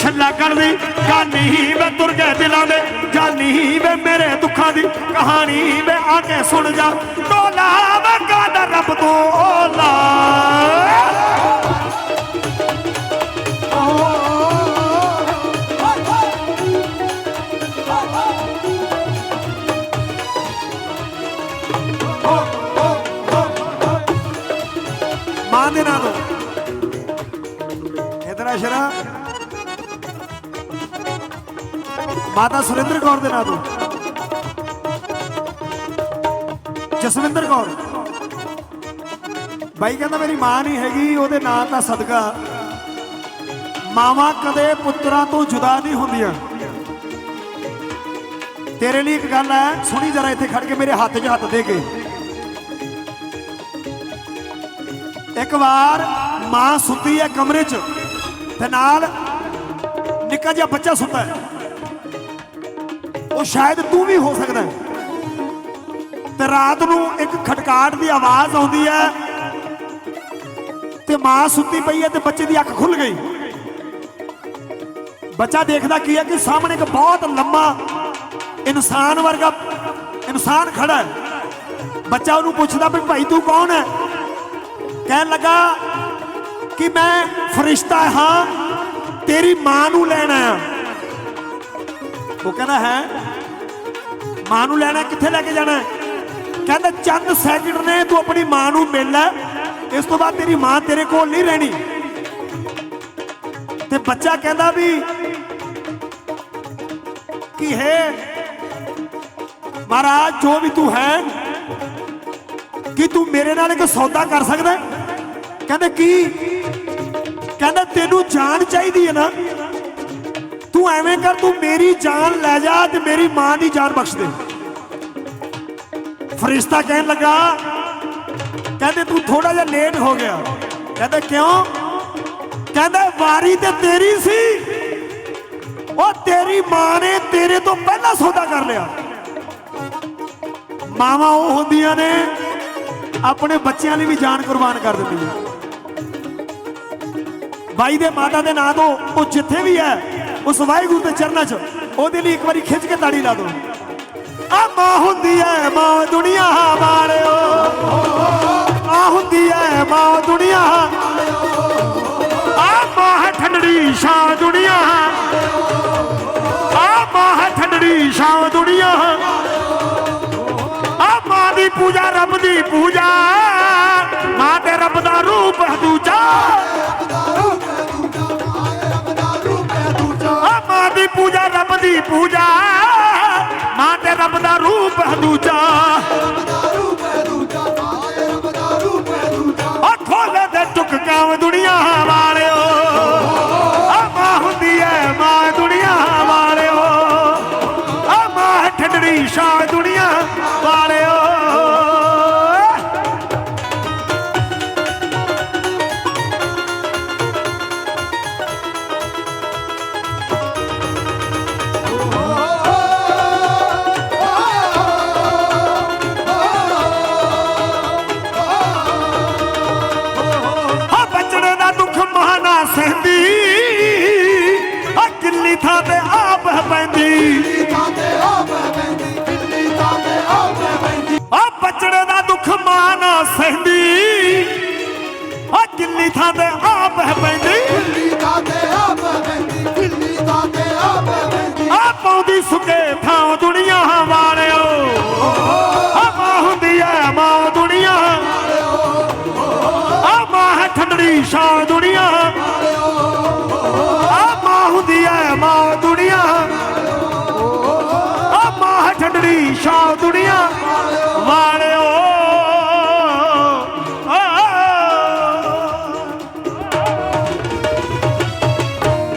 ਛੱਲਾ ਕਰਦੀ ਜਾਨੀ ਵੇ ਤੁਰ ਗਏ ਦਿਲਾਂ ਦੇ, ਜਾਨੀ ਵੇ ਮੇਰੇ ਦੁੱਖਾਂ ਦੀ ਕਹਾਣੀ ਵੇ ਆ ਕੇ ਸੁਣ ਜਾ। ਟੋਲਾ ਵੇ ਕਾਦਾ ਰੱਬ ਇਧਰ ਸ਼ਰਾ। ਮਾਤਾ ਸੁਰਿੰਦਰ ਕੌਰ ਦੇ ਨਾਂ ਤੋਂ। ਜਸਵਿੰਦਰ ਕੌਰ। ਬਾਈ ਕਹਿੰਦਾ ਮੇਰੀ ਮਾਂ ਨਹੀਂ ਹੈਗੀ, ਉਹਦੇ ਨਾਂ ਦਾ ਸਦਕਾ। ਮਾਵਾਂ ਕਦੇ ਪੁੱਤਰਾਂ ਤੋਂ ਜੁਦਾ ਨਹੀਂ ਹੁੰਦੀਆਂ। ਤੇਰੇ ਲਈ ਇੱਕ ਗੱਲ ਹੈ, ਸੁਣੀ ਜਰਾ ਇੱਥੇ ਖੜ ਕੇ ਮੇਰੇ ਹੱਥ 'ਚ ਹੱਥ ਦੇ ਕੇ। ਇੱਕ ਵਾਰ ਮਾਂ ਸੁੱਤੀ ਹੈ ਕਮਰੇ 'ਚ। ਤੇ ਨਾਲ ਨਿੱਕਾ ਜਿਹਾ ਬੱਚਾ ਸੁੱਤਾ ਹੈ। ਉਹ ਸ਼ਾਇਦ ਤੂੰ ਵੀ ਹੋ ਸਕਦਾ ਤੇ ਰਾਤ ਨੂੰ ਇੱਕ ਖਟਕਾਟ ਦੀ ਆਵਾਜ਼ ਆਉਂਦੀ ਹੈ ਤੇ ਮਾਂ ਸੁੱਤੀ ਪਈ ਹੈ ਤੇ ਬੱਚੇ ਦੀ ਅੱਖ ਖੁੱਲ ਗਈ। ਬੱਚਾ ਦੇਖਦਾ ਕੀ ਹੈ ਕਿ ਸਾਹਮਣੇ ਇੱਕ ਬਹੁਤ ਲੰਮਾ ਇਨਸਾਨ ਵਰਗਾ ਇਨਸਾਨ ਖੜਾ ਹੈ। ਬੱਚਾ ਉਹਨੂੰ ਪੁੱਛਦਾ ਵੀ ਭਾਈ ਤੂੰ ਕੌਣ ਹੈ? ਕਹਿਣ ਲੱਗਾ ਕਿ ਮੈਂ ਫਰਿਸ਼ਤਾ ਹਾਂ, ਤੇਰੀ ਮਾਂ ਨੂੰ ਲੈਣਾ ਉਹ ਕਹਿੰਦਾ, ਹੈ? ਮਾਂ ਨੂੰ ਲੈਣਾ, ਕਿੱਥੇ ਲੈ ਕੇ ਜਾਣਾ? ਕਹਿੰਦਾ, ਚੰਦ ਸੈਕਿੰਡ ਨੇ, ਤੂੰ ਆਪਣੀ ਮਾਂ ਨੂੰ ਮਿਲ ਲੈ। ਇਸ ਤੋਂ ਬਾਅਦ ਤੇਰੀ ਮਾਂ ਤੇਰੇ ਕੋਲ ਨਹੀਂ ਰਹਿਣੀ। ਤੇ ਬੱਚਾ ਕਹਿੰਦਾ ਵੀ, ਕਿ ਹੈ? ਮਹਾਰਾਜ, ਜੋ ਵੀ ਤੂੰ ਹੈ, ਕੀ ਤੂੰ ਮੇਰੇ ਨਾਲ ਇੱਕ ਸੌਦਾ ਕਰ ਸਕਦਾ ਕਹਿੰਦੇ, ਕੀ? ਕਹਿੰਦਾ, ਤੈਨੂੰ ਜਾਨ ਚਾਹੀਦੀ ਹੈ ਨਾ। ਤੂੰ ਐਵੇਂ ਕਰ, ਤੂੰ ਮੇਰੀ ਜਾਨ ਲੈ ਜਾ ਤੇ ਮੇਰੀ ਮਾਂ ਦੀ ਜਾਨ ਬਖਸ਼ ਦੇ। ਫਰਿਸ਼ਤਾ ਕਹਿਣ ਲੱਗਾ, ਕਹਿੰਦੇ, ਤੂੰ ਥੋੜਾ ਜਿਹਾ ਲੇਟ ਹੋ ਗਿਆ। ਕਹਿੰਦਾ, ਕਿਉਂ? ਕਹਿੰਦਾ, ਵਾਰੀ ਤੇ ਤੇਰੀ ਸੀ। ਉਹ ਤੇਰੀ ਮਾਂ ਨੇ ਤੇਰੇ ਤੋਂ ਪਹਿਲਾਂ ਸੌਦਾ ਕਰ ਲਿਆ। ਮਾਵਾਂ ਉਹ ਹੁੰਦੀਆਂ ਨੇ, ਆਪਣੇ ਬੱਚਿਆਂ ਲਈ ਵੀ ਜਾਨ ਕੁਰਬਾਨ ਕਰ ਦਿੰਦੀਆਂ। ਬਾਈ ਦੇ ਮਾਤਾ ਦੇ ਨਾਂ ਤੋਂ ਉਹ ਜਿੱਥੇ ਵੀ ਹੈ, ਉਸ ਵਾਹਿਗੁਰੂ ਦੇ ਚਰਨਾਂ 'ਚ, ਉਹਦੇ ਲਈ ਇੱਕ ਵਾਰੀ ਖਿੱਚ ਕੇ ਤਾੜੀ ਲਾ ਦਿਓ। ਆ ਮਾਂ ਹੁੰਦੀ ਐ ਮਾਂ ਦੁਨੀਆ ਵਾਲਿਓ। ਆ ਹੁੰਦੀ ਐ ਮਾਂ ਦੁਨੀਆ ਆ ਮਾਂ ਹੈ ਠੰਡੜੀ ਛਾਂ ਦੁਨੀਆ। ਆ ਮਾਂ ਹੈ ਠੰਡੜੀ ਛਾਂ ਦੁਨੀਆ। ਆ ਮਾਂ ਦੀ ਪੂਜਾ ਰੱਬ ਦੀ ਪੂਜਾ। ਰੱਬ ਸਹਿੰਦੀ। ਆ ਕਿੱਲੀ ਥਾਂ ਤੇ ਆਪ ਹੈ ਪੈਂਦੀ। ਆ ਸੁਕੇ ਥਾਂ ਦੁਨੀਆ ਵਾਲਿਓ। ਆ ਮਾਂ ਹੁੰਦੀ ਐ ਮਾਂ ਦੁਨੀਆ। ਆ ਮਾਂ ਹੈ ਠੰਡੜੀ ਸ਼ਾਂ ਦੁਨੀਆ। ਆ ਮਾਂ ਹੁੰਦੀ ਐ ਮਾਂ ਦੁਨੀਆ। ਆ ਮਾਂ ਹੈ ਠੰਡੜੀ ਸ਼ਾਂ ਦੁਨੀਆ।